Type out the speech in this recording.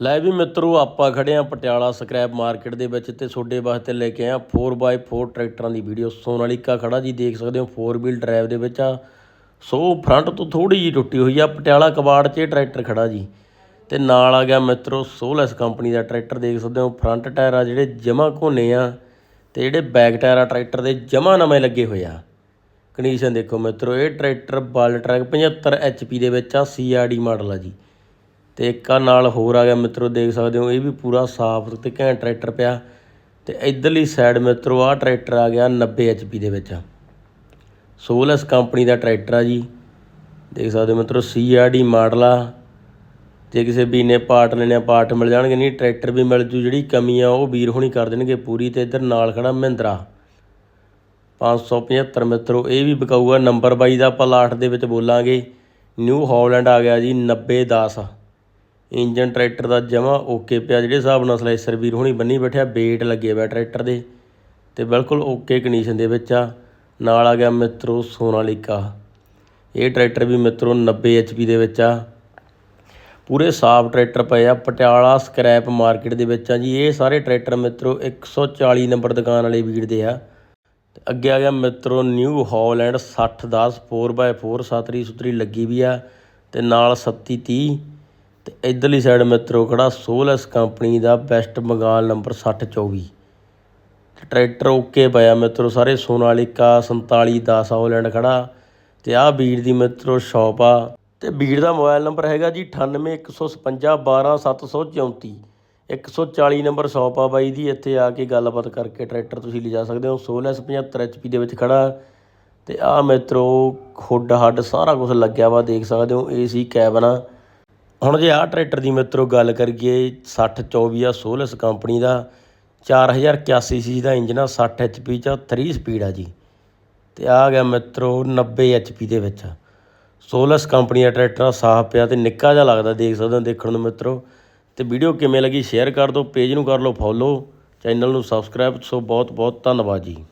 ਲੈ ਵੀ ਮਿੱਤਰੋ, ਆਪਾਂ ਖੜੇ ਆ ਪਟਿਆਲਾ ਸਕ੍ਰੈਪ ਮਾਰਕੀਟ ਦੇ ਵਿੱਚ ਤੇ ਤੁਹਾਡੇ ਵਾਸਤੇ ਲੈ ਕੇ ਆਇਆ 4x4 ਟਰੈਕਟਰਾਂ ਦੀ ਵੀਡੀਓ ਸੋਨਾਲੀਕਾ ਖੜਾ ਜੀ, ਦੇਖ ਸਕਦੇ ਹੋ 4 ਵੀਲ ਡਰਾਈਵ ਦੇ ਵਿੱਚ ਆ। ਸੋ ਫਰੰਟ ਤੋਂ ਥੋੜੀ ਜੀ ਟੁੱਟੀ ਹੋਈ ਆ, ਪਟਿਆਲਾ ਕਬਾੜ 'ਚ ਇਹ ਟਰੈਕਟਰ ਖੜਾ ਜੀ। ਤੇ ਨਾਲ ਆ ਗਿਆ ਮਿੱਤਰੋ, ਸੋਲੈਸ ਕੰਪਨੀ ਦਾ ਟਰੈਕਟਰ, ਦੇਖ ਸਕਦੇ ਹੋ ਫਰੰਟ ਟਾਇਰ ਆ ਜਿਹੜੇ ਜਮਾ ਘੋਨੇ ਆ ਤੇ ਜਿਹੜੇ ਬੈਕ ਟਾਇਰ ਆ ਟਰੈਕਟਰ ਦੇ, ਜਮਾ ਨਵੇਂ ਲੱਗੇ ਹੋਏ ਆ। ਕੰਡੀਸ਼ਨ ਦੇਖੋ ਮਿੱਤਰੋ, ਇਹ ਟਰੈਕਟਰ ਬਲ ਟਰੈਕ 75 ਐਚਪੀ ਦੇ ਵਿੱਚ ਆ ਸੀਆਰਡੀ ਮਾਡਲ ਆ ਜੀ। ਅਤੇ ਇੱਕ ਆ ਨਾਲ ਹੋਰ ਆ ਗਿਆ ਮਿੱਤਰੋ, ਦੇਖ ਸਕਦੇ ਹੋ, ਇਹ ਵੀ ਪੂਰਾ ਸਾਫ਼ ਅਤੇ ਘੈਂਟ ਟਰੈਕਟਰ ਪਿਆ। ਅਤੇ ਇੱਧਰਲੀ ਸਾਈਡ ਮਿੱਤਰੋ, ਆਹ ਟਰੈਕਟਰ ਆ ਗਿਆ 90 ਐਚਪੀ ਦੇ ਵਿੱਚ। ਸੋਲਸ ਕੰਪਨੀ ਦਾ ਟਰੈਕਟਰ ਆ ਜੀ। ਦੇਖ ਸਕਦੇ ਹੋ ਮਿੱਤਰੋ ਸੀਆਰਡੀ ਮਾਡਲ ਆ। ਜੇ ਕਿਸੇ ਵੀਰ ਨੇ ਪਾਰਟ ਲੈਣੇ ਆ, ਪਾਰਟ ਮਿਲ ਜਾਣਗੇ। ਨਹੀਂ, ਟਰੈਕਟਰ ਵੀ ਮਿਲ ਜੂ, ਜਿਹੜੀ ਕਮੀ ਆ, ਉਹ ਵੀਰ ਹੋਣੀ ਕਰ ਦੇਣਗੇ ਪੂਰੀ ਤੇ ਇੱਧਰ ਨਾਲ ਖੜਾ ਮਹਿੰਦਰਾ। 575 ਮਿੱਤਰੋ, ਇਹ ਵੀ ਬਕਾਊਗਾ ਨੰਬਰ 22 ਦਾ ਆਪਾਂ ਲਾਟ ਦੇ ਵਿੱਚ ਬੋਲਾਂਗੇ। ਨਿਊ ਹਾਲੈਂਡ ਆ ਗਿਆ ਜੀ 9010 ਇੰਜਨ ਟਰੈਕਟਰ ਦਾ ਜਮਾ ਓਕੇ ਪਿਆ, ਜਿਹੜੇ ਹਿਸਾਬ ਨਾਲ ਸਲਾਈਸਰ ਵੀਰ ਹੁਣੀ ਬੰਨੀ ਬੈਠਿਆ ਵੇਟ ਲੱਗੇ ਹੋਇਆ ਟਰੈਕਟਰ ਦੇ। ਤੇ ਬਿਲਕੁਲ ਓਕੇ ਕੰਡੀਸ਼ਨ ਦੇ ਵਿੱਚ ਆ। ਨਾਲ ਆ ਗਿਆ ਮਿੱਤਰੋ ਸੋਨਾਲੀਕਾ। ਇਹ ਟਰੈਕਟਰ ਵੀ ਮਿੱਤਰੋ 90 ਐਚਪੀ ਦੇ ਵਿੱਚ ਆ। ਪੂਰੇ ਸਾਫ਼ ਟਰੈਕਟਰ ਪਏ ਆ, ਪਟਿਆਲਾ ਸਕ੍ਰੈਪ ਮਾਰਕੀਟ ਦੇ ਵਿੱਚ ਆ ਜੀ। ਇਹ ਸਾਰੇ ਟਰੈਕਟਰ ਮਿੱਤਰੋ 140 ਨੰਬਰ ਦੁਕਾਨ ਵਾਲੇ ਵੀਰ ਦੇ ਆ। ਤੇ ਅੱਗੇ ਆ ਗਿਆ ਮਿੱਤਰੋ ਨਿਊ ਹਾਲੈਂਡ 6010 4x4 ਸਤਰੀ ਸੁਤਰੀ ਲੱਗੀ ਵੀ ਆ। ਤੇ ਨਾਲ 3730 ਤੇ ਇਧਰਲੀ ਸਾਈਡ ਮਿੱਤਰੋ, ਖੜਾ ਸੋਲਸ ਕੰਪਨੀ ਦਾ ਬੈਸਟ ਬੰਗਾਲ ਨੰਬਰ 6024 ਤੇ ਟਰੈਕਟਰ ਓਕੇ ਪਿਆ ਮਿੱਤਰੋ, ਸਾਰੇ ਸੋਨਾਲੀਕਾ 4710 ਹਾਲੈਂਡ ਖੜਾ। ਤੇ ਆਹ ਵੀਰ ਦੀ ਮਿੱਤਰੋ ਸ਼ਾਪ ਆ। ਤੇ ਵੀਰ ਦਾ ਮੋਬਾਈਲ ਨੰਬਰ ਹੈਗਾ ਜੀ 9815512734 140 ਨੰਬਰ ਸ਼ਾਪ ਆ ਬਾਈ ਦੀ, ਇੱਥੇ ਆ ਕੇ ਗੱਲਬਾਤ ਕਰਕੇ ਟਰੈਕਟਰ ਤੁਸੀਂ ਲਿਜਾ ਸਕਦੇ ਹੋ। 1675 ਐਚਪੀ ਦੇ ਵਿੱਚ ਖੜਾ। ਤੇ ਆ ਮਿੱਤਰੋ ਹੁੱਡ ਹੱਡ ਸਾਰਾ ਕੁਝ ਲੱਗਿਆ ਵਾ, ਦੇਖ ਸਕਦੇ ਹੋ ਏਸੀ ਕੈਬਨ ਆ ਹੁਣ ਜੇ ਆਹ ਟਰੈਕਟਰ ਦੀ ਮਿੱਤਰੋ ਗੱਲ ਕਰੀਏ 6024 ਆ ਸੋਲਸ ਕੰਪਨੀ ਦਾ 4081 ਸੀ ਦਾ ਇੰਜਨ ਆ 60 ਐਚਪੀ ਚ 3 ਸਪੀਡ ਆ ਜੀ। ਤੇ ਆ ਗਿਆ ਮਿੱਤਰੋ 90 ਐਚਪੀ ਦੇ ਵਿੱਚ। ਸੋਲਸ ਕੰਪਨੀ ਦਾ ਟਰੈਕਟਰ ਆ, ਸਾਫ਼ ਪਿਆ ਤੇ ਨਿੱਕਾ ਜਿਹਾ ਲੱਗਦਾ, ਦੇਖ ਸਕਦੇ ਹੋ, ਦੇਖਣ ਨੂੰ ਮਿੱਤਰੋ। ਤੇ ਵੀਡੀਓ ਕਿਵੇਂ ਲੱਗੀ, ਸ਼ੇਅਰ ਕਰ ਦਿਓ, ਪੇਜ ਨੂੰ ਕਰ ਲਓ, ਫੋਲੋ। ਚੈਨਲ ਨੂੰ ਸਬਸਕ੍ਰਾਈਬ, ਸੋ ਬਹੁਤ ਬਹੁਤ ਧੰਨਵਾਦ ਜੀ।